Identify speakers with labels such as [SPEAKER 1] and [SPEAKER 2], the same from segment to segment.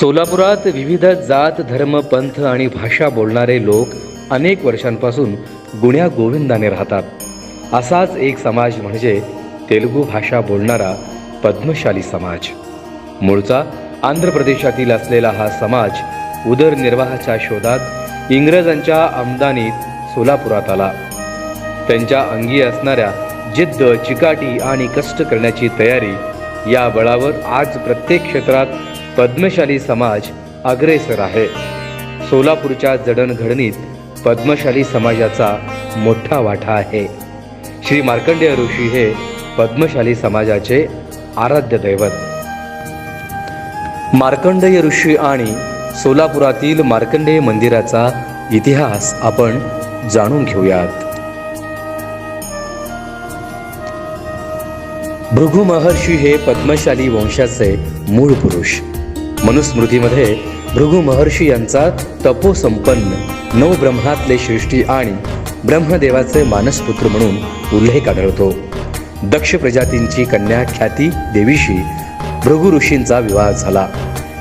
[SPEAKER 1] सोलापुरात विविध जात धर्म पंथ आणि भाषा बोलणारे लोक अनेक वर्षांपासून गुण्या गोविंदाने राहतात. असाच एक समाज म्हणजे तेलुगू भाषा बोलणारा पद्मशाली समाज. मूळचा आंध्र प्रदेशातील असलेला हा समाज उदरनिर्वाहाच्या शोधात इंग्रजांच्या आमदानीत सोलापुरात आला. त्यांच्या अंगी असणाऱ्या जिद्द चिकाटी आणि कष्ट करण्याची तयारी या बळावर आज प्रत्येक क्षेत्रात पद्मशाली समाज अग्रेसर आहे. सोलापूरच्या जडणघडणीत पद्मशाली समाजाचा मोठा वाटा आहे. श्री मार्कंडेय ऋषी हे पद्मशाली समाजाचे आराध्य दैवत. मार्कंडेय ऋषी आणि सोलापुरातील मार्कंडेय मंदिराचा इतिहास आपण जाणून घेऊयात. भृगु महर्षी हे पद्मशाली वंशाचे मूळ पुरुष. मनुस्मृतीमध्ये भृगु महर्षी यांचा तपोसंपन्न नवब्रह्मातले सृष्टी आणि ब्रह्मदेवाचे मानसपुत्र म्हणून उल्लेख आढळतो. दक्ष प्रजातींची कन्या ख्याती देवीशी भृगु ऋषींचा विवाह झाला.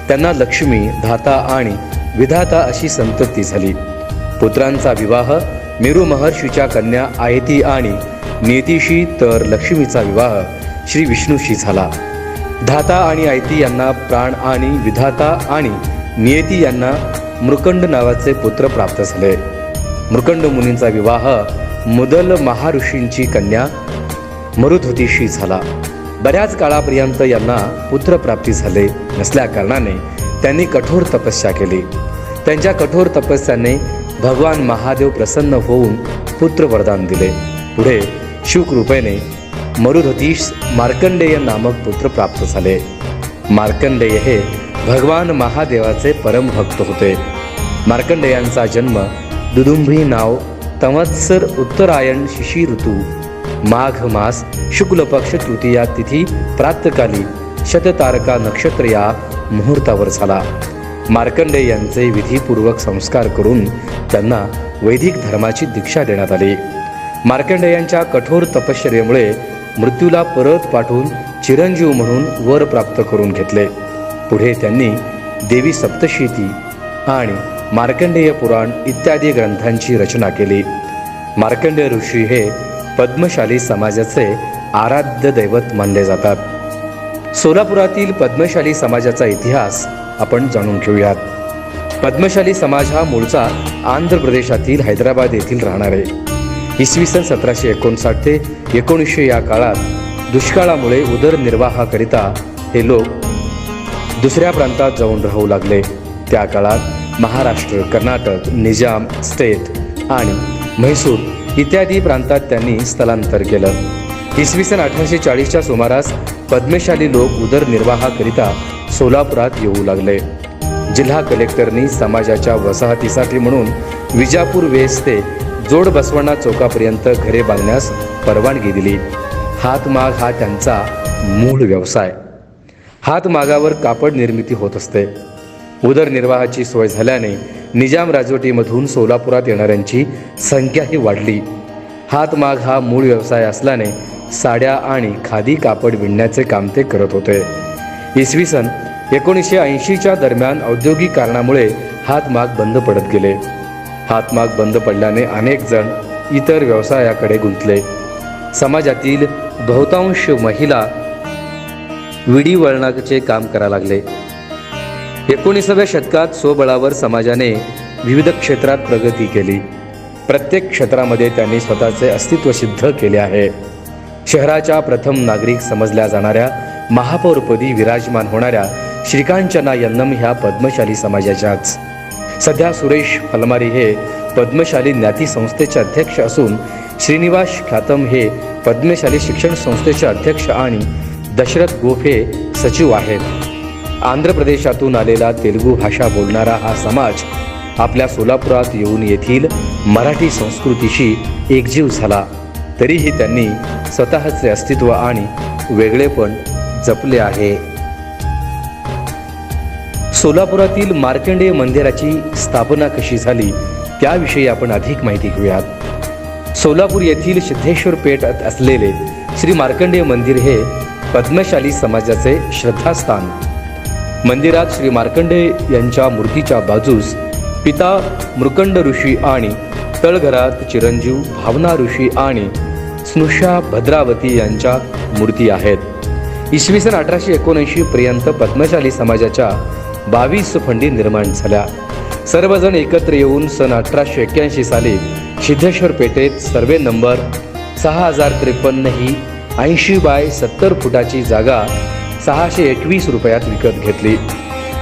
[SPEAKER 1] त्यांना लक्ष्मी धाता आणि विधाता अशी संतती झाली. पुत्रांचा विवाह मेरू महर्षीच्या कन्या आयती आणि नेतीशी तर लक्ष्मीचा विवाह श्री विष्णूशी झाला. धाता आणि आयती यांना प्राण आणि विधाता आणि नियती यांना मृकंड नावाचे पुत्र प्राप्त झाले. मृकंड मुनींचा विवाह मुदल महाऋषींची कन्या मरुधुतीशी झाला. बऱ्याच काळापर्यंत यांना पुत्रप्राप्ती झाले नसल्या कारणाने त्यांनी कठोर तपस्या केली. त्यांच्या कठोर तपस्याने भगवान महादेव प्रसन्न होऊन पुत्र वरदान दिले. पुढे शिवकृपेने मरुधतीश मार्कंडेय नामक पुत्र प्राप्त झाले. मार्कंडेय हे भगवान महादेवाचे परमभक्त होते. मार्कंडेयांचा जन्म दुदुंभी नाव तमत्सर उत्तरायण शिशी ऋतू माघ मास शुक्ल पक्ष तृतीया तिथी प्रातकाली शततारका नक्षत्र या मुहूर्तावर झाला. मार्कंडे यांचे विधीपूर्वक संस्कार करून त्यांना वैदिक धर्माची दीक्षा देण्यात आली. मार्कंडेयांच्या कठोर तपश्चर्येमुळे मृत्यूला परत पाठवून चिरंजीव म्हणून वर प्राप्त करून घेतले. पुढे त्यांनी देवी सप्तशीती आणि मार्कंडेय पुराण इत्यादी ग्रंथांची रचना केली. मार्कंडेय ऋषी हे पद्मशाली समाजाचे आराध्य दैवत मानले जातात. सोलापुरातील पद्मशाली समाजाचा इतिहास आपण जाणून घेऊयात. पद्मशाली समाज हा मूळचा आंध्र प्रदेशातील हैदराबाद येथील राहणारे. इसवी सन सतराशे एकोणसाठ ते एकोणीसशे या काळात दुष्काळामुळे उदरनिर्वाहाकरिता हे लोक दुसऱ्या प्रांतात जाऊन राहू लागले. त्या काळात महाराष्ट्र कर्नाटक निजाम स्टेट आणि म्हैसूर इत्यादी प्रांतात त्यांनी स्थलांतर केलं. इसवी सन अठराशे चाळीसच्या सुमारास पद्मशाली लोक उदरनिर्वाहाकरिता सोलापुरात येऊ लागले. जिल्हा कलेक्टरनी समाजाच्या वसाहतीसाठी म्हणून विजापूर वेस ते जोड बसवण्णा चौकापर्यंत घरे बांधण्यास परवानगी दिली. हातमाग हा त्यांचा मूळ व्यवसाय. हातमागावर कापड निर्मिती होत असते. उदरनिर्वाहाची सोय झाल्याने निजाम राजवटीमधून सोलापुरात येणाऱ्यांची संख्याही वाढली. हातमाग हा मूळ व्यवसाय असल्याने साड्या आणि खादी कापड विणण्याचे काम ते करत होते. इसवी सन एकोणीसशे ऐंशीच्या दरम्यान औद्योगिक कारणामुळे हातमाग बंद पडत गेले. हातमाग बंद पडल्याने अनेक जण इतर व्यवसायाकडे गुंतले. समाजातील बहुतांश महिला विडी वळणाचे काम करायला लागले. एकोणीसाव्या शतकात स्वबळावर समाजाने विविध क्षेत्रात प्रगती केली. प्रत्येक क्षेत्रामध्ये त्यांनी स्वतःचे अस्तित्व सिद्ध केले आहे. शहराच्या प्रथम नागरिक समजल्या जाणाऱ्या महापौरपदी विराजमान होणाऱ्या श्रीकांचना यन्नम ह्या पद्मशाली समाजाच्याच सध्या सुरेश फलमारी हे पद्मशाली ज्ञाती संस्थेचे अध्यक्ष असून श्रीनिवास ख्यातम हे पद्मशाली शिक्षण संस्थेचे अध्यक्ष आणि दशरथ गोफ हे सचिव आहेत. आंध्र प्रदेशातून आलेला तेलुगू भाषा बोलणारा हा समाज आपल्या सोलापुरात येऊन येथील मराठी संस्कृतीशी एकजीव झाला. तरीही त्यांनी स्वतःचे अस्तित्व आणि वेगळेपण जपले आहे. सोलापुरातील मार्कंडेय मंदिराची स्थापना कशी झाली त्याविषयी आपण अधिक माहिती घेऊयात. सोलापूर येथील सिद्धेश्वर पेठ असलेले श्री मार्कंडेय मंदिर हे पद्मशाली समाजाचे श्रद्धास्थान. मंदिरात श्री मार्कंडेय यांच्या मूर्तीच्या बाजूस पिता मृकंड ऋषी आणि तळघरात चिरंजीव भावना ऋषी आणि स्नुषा भद्रावती यांच्या मूर्ती आहेत. इसवी सन अठराशे एकोणऐंशी पर्यंत पद्मशाली समाजाच्या बावीस फंडी निर्माण झाल्या. सर्वजण एकत्र येऊन सन अठराशे एक्क्याऐंशी साली सिद्धेश्वर पेठेत सर्वे नंबर सहा हजार त्रेपन्न ही ऐंशी बाय सत्तर फुटाची जागा सहाशे एकवीस रुपयात विकत घेतली.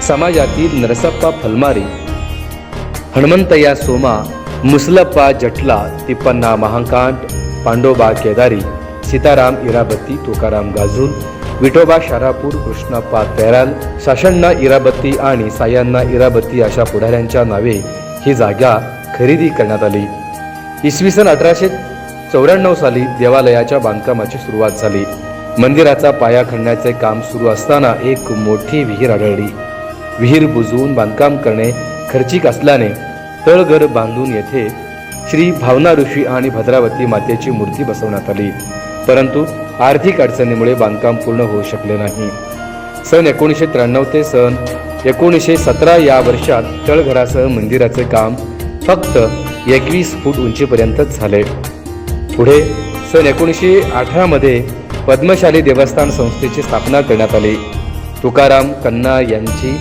[SPEAKER 1] समाजातील नरसप्पा फलमारी हनुमंतया सोमा मुसलप्पा जटला तिप्पन्ना महाकांट पांडोबा केदारी सीताराम इराबत्ती तुकाराम गाजूल विठोबा शारापूर कृष्णप्पा तेराल शाषण्णा इराबत्ती आणि सायांना इराबत्ती अशा पुढाऱ्यांच्या नावे ही जागा खरेदी करण्यात आली. इसवी सन अठराशे चौऱ्याण्णव साली देवालयाच्या बांधकामाची सुरुवात झाली. मंदिराचा पाया खणण्याचे काम सुरू असताना एक मोठी विहीर आढळली. विहीर बुजवून बांधकाम करणे खर्चिक असल्याने तळघर बांधून येथे श्री भावना ऋषी आणि भद्रावती मातेची मूर्ती बसवण्यात आली. परंतु आर्थिक अडचणीमुळे बांधकाम पूर्ण होऊ शकले नाही. सन एकोणीसशे त्र्याण्णव ते सन एकोणीसशे सतरा या वर्षात तळघरासह मंदिराचे काम फक्त एकवीस फूट उंचीपर्यंतच झाले. पुढे सन एकोणीसशे अठरामध्ये पद्मशाली देवस्थान संस्थेची स्थापना करण्यात आली. तुकाराम कन्ना यांची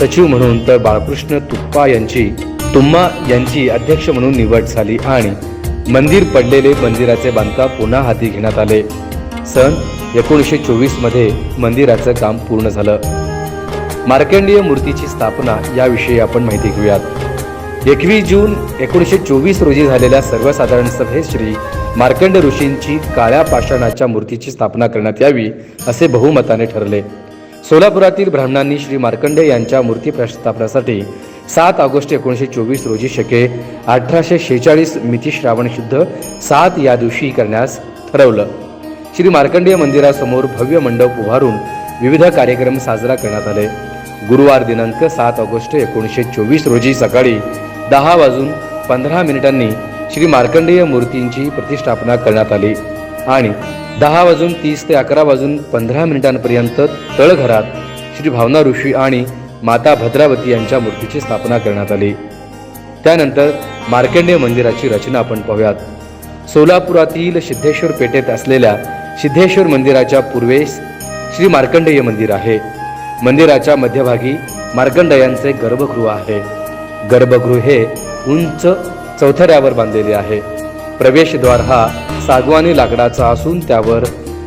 [SPEAKER 1] सचिव म्हणून तर बाळकृष्ण तुप्पा यांची तुम्मा यांची अध्यक्ष म्हणून निवड झाली आणि मंदिर पडलेले मंदिराचे बांधकाम पुन्हा हाती घेण्यात आले. सन एकोणीसशे चोवीसमध्ये मंदिराचं काम पूर्ण झालं. मार्कंडीय मूर्तीची स्थापना याविषयी आपण माहिती घेऊयात. एकवीस जून एकोणीसशे चोवीस रोजी झालेल्या सर्वसाधारण सभेत श्री मार्कंड ऋषींची काळ्या पाषाणाच्या मूर्तीची स्थापना करण्यात यावी असे बहुमताने ठरले. सोलापुरातील ब्राह्मणांनी श्री मार्कंडे यांच्या मूर्ती प्रस्थापनासाठी सात ऑगस्ट एकोणीसशे चोवीस रोजी शके अठराशे शेहेचाळीस मिती श्रावण शुद्ध सात या दिवशी करण्यास ठरवलं. श्री मार्कंडेय मंदिरासमोर भव्य मंडप उभारून विविध कार्यक्रम साजरा करण्यात आले. गुरुवार दिनांक सात ऑगस्ट एकोणीसशे चोवीस रोजी सकाळी दहा वाजून पंधरा मिनिटांनी श्री मार्कंडेय मूर्तींची प्रतिष्ठापना करण्यात आली आणि दहा वाजून तीस ते अकरा वाजून पंधरा मिनिटांपर्यंत तळघरात श्री भावना ऋषी आणि माता भद्रावती यांच्या मूर्तीची स्थापना करण्यात आली. त्यानंतर मार्कंडेय मंदिराची रचना आपण पाहूयात. सोलापुरातील सिद्धेश्वर पेठेत असलेल्या सिद्धेश्वर मंदिराच्या पूर्वेस श्री मार्कंडेय मंदिर आहे. मंदिराच्या मध्यभागी मार्कंडयांचे गर्भगृह आहे. गर्भगृह हे उंच चौथऱ्यावर बांधलेले आहे. प्रवेशद्वार हा सागवानी लाकडाचा असून त्यावर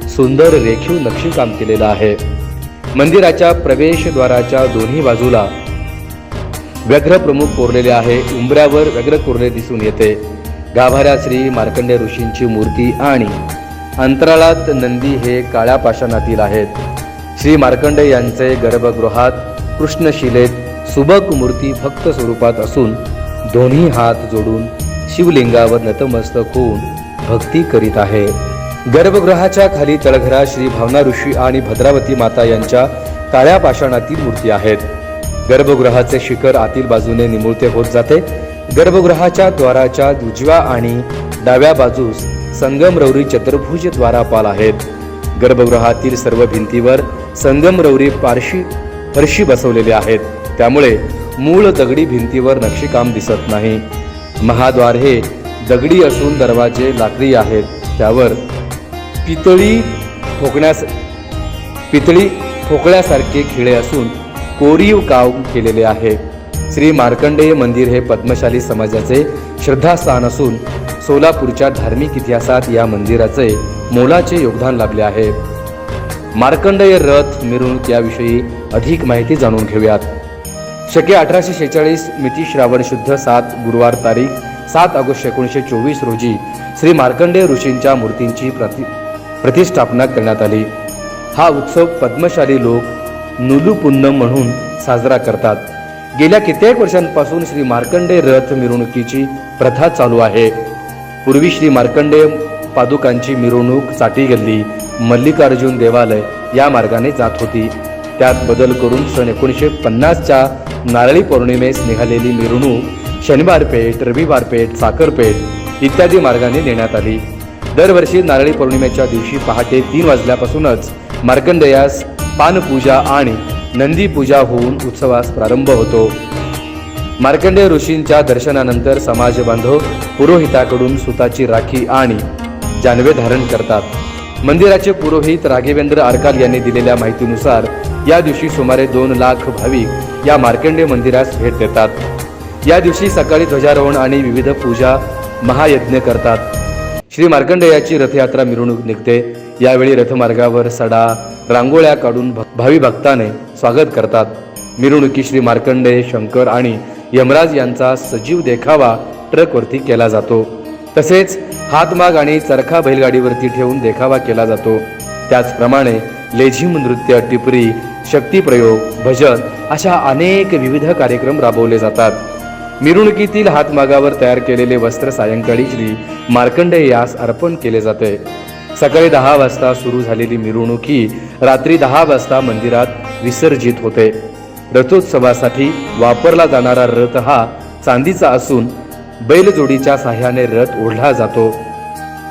[SPEAKER 1] सुंदर रेखीव नक्षीकाम केलेलं आहे. मंदिराच्या प्रवेशद्वाराच्या दोन्ही बाजूला व्यग्र प्रमुख कोरलेले आहे. उंबऱ्यावर व्यग्र कोरले दिसून येते. गाभाऱ्या श्री मार्कंडे ऋषींची मूर्ती आणि अंतराळात नंदी हे काळ्या पाषाणातील आहेत. श्री मार्कंडे यांचे गर्भगृहात कृष्णशिलेत सुबक मूर्ती भक्त स्वरूपात असून दोन्ही हात जोडून शिवलिंगावर नतमस्तक होऊन भक्ती करीत आहे. गर्भगृहाच्या खाली तळघरात श्री भावना ऋषी आणि भद्रावती माता यांच्या काळ्या पाषाणातील मूर्ती आहेत. गर्भगृहाचे शिखर आतील बाजूने निमुळते होत जाते. गर्भगृहाच्या द्वाराच्या उजव्या आणि डाव्या बाजूस संगमरवरी चतुर्भुज द्वारापाल आहेत. गर्भगृहातील सर्व भिंतीवर संगमरवरी पारशी फरशी बसवलेले आहेत. त्यामुळे मूळ दगडी भिंतीवर नक्षीकाम दिसत नाही. महाद्वार हे दगडी असून दरवाजे लाकडी आहेत. त्यावर पितळी ठोकण्यास पितळी ठोकळ्यासारखे खिळे असून कोरीव काम केलेले आहे. श्री मार्कंडेय मंदिर हे पद्मशाली समाजाचे श्रद्धास्थान असून सोलापूरच्या धार्मिक इतिहासात या मंदिराचे मोलाचे योगदान लाभले आहे. मार्कंडेय रथ मिरवणूक याविषयी अधिक माहिती जाणून घेऊयात. शके अठराशे शेहेचाळीस मिती श्रावण शुद्ध सात गुरुवार तारीख सात ऑगस्ट एकोणीसशे चोवीस रोजी श्री मार्कंडेय ऋषींच्या मूर्तींची प्रति प्रतिष्ठापना करण्यात आली. हा उत्सव पद्मशाली लोक नुलुपुन्नम म्हणून साजरा करतात. गेल्या कित्येक वर्षांपासून श्री मार्कंडेय रथ मिरवणुकीची प्रथा चालू आहे. पूर्वी श्री मार्कंडेय पादुकांची मिरवणूक चाटी गल्ली मल्लिकार्जुन देवालय या मार्गाने जात होती. त्यात बदल करून सन एकोणीसशे पन्नासच्या नारळी पौर्णिमेस निघालेली मिरवणूक शनिवार पेठ रविवार पेठ साखरपेठ इत्यादी मार्गाने नेण्यात आली. दरवर्षी नारळी पौर्णिमेच्या दिवशी पहाटे तीन वाजल्यापासूनच मार्कंडेयास पानपूजा आणि नंदी पूजा होऊन उत्सवास प्रारंभ होतो. मार्कंडेय ऋषींच्या दर्शनानंतर समाज बांधव पुरोहिताकडून सुताची राखी आणि जानवे धारण करतात. मंदिराचे पुरोहित राघवेंद्र आरकाल यांनी दिलेल्या माहितीनुसार या दिवशी सुमारे दोन लाख भाविक या मार्कंडेय मंदिरास भेट देतात. या दिवशी सकाळी ध्वजारोहण आणि विविध पूजा महायज्ञ करतात. श्री मार्कंडेयाची रथयात्रा मिरवणूक निघते. यावेळी रथमार्गावर सडा रांगोळ्या काढून भावी भक्ताने स्वागत करतात. मिरवणुकी श्री मार्कंडेय शंकर आणि यमराज यांचा सजीव देखावा ट्रकवरती केला जातो. तसेच हातमाग आणि चरखा बैलगाडीवरती ठेवून देखावा केला जातो. त्याचप्रमाणे लेझिम नृत्य टिपरी शक्तीप्रयोग भजन अशा अनेक विविध कार्यक्रम राबवले जातात. मिरवणुकीतील हातमागावर तयार केलेले वस्त्र सायंकाळी श्री मार्कंडेय यास अर्पण केले जाते. सकाळी दहा वाजता सुरू झालेली मिरवणूक ही रात्री दहा वाजता मंदिरात विसर्जित होते. रथोत्सवासाठी वापरला जाणारा रथ हा चांदीचा असून बैलजोडीच्या साह्याने रथ ओढला जातो.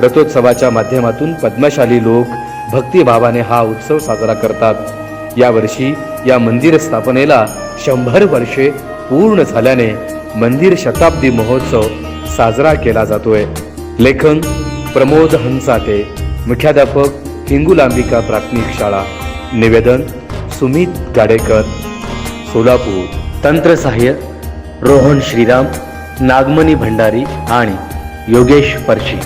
[SPEAKER 1] रथोत्सवाच्या माध्यमातून पद्मशाली लोक भक्तिभावाने हा उत्सव साजरा करतात. यावर्षी या मंदिर स्थापनेला शंभर वर्षे पूर्ण झाल्याने मंदिर शताब्दी महोत्सव साजरा केला जातोय. लेखन प्रमोद हंसाते मुख्याध्यापक हिंगुलांबिका प्राथमिक शाळा. निवेदन सुमित गाडेकर. सोलापूर तंत्रसहाय्य रोहन श्रीराम नागमणी भंडारी आणि योगेश परशी.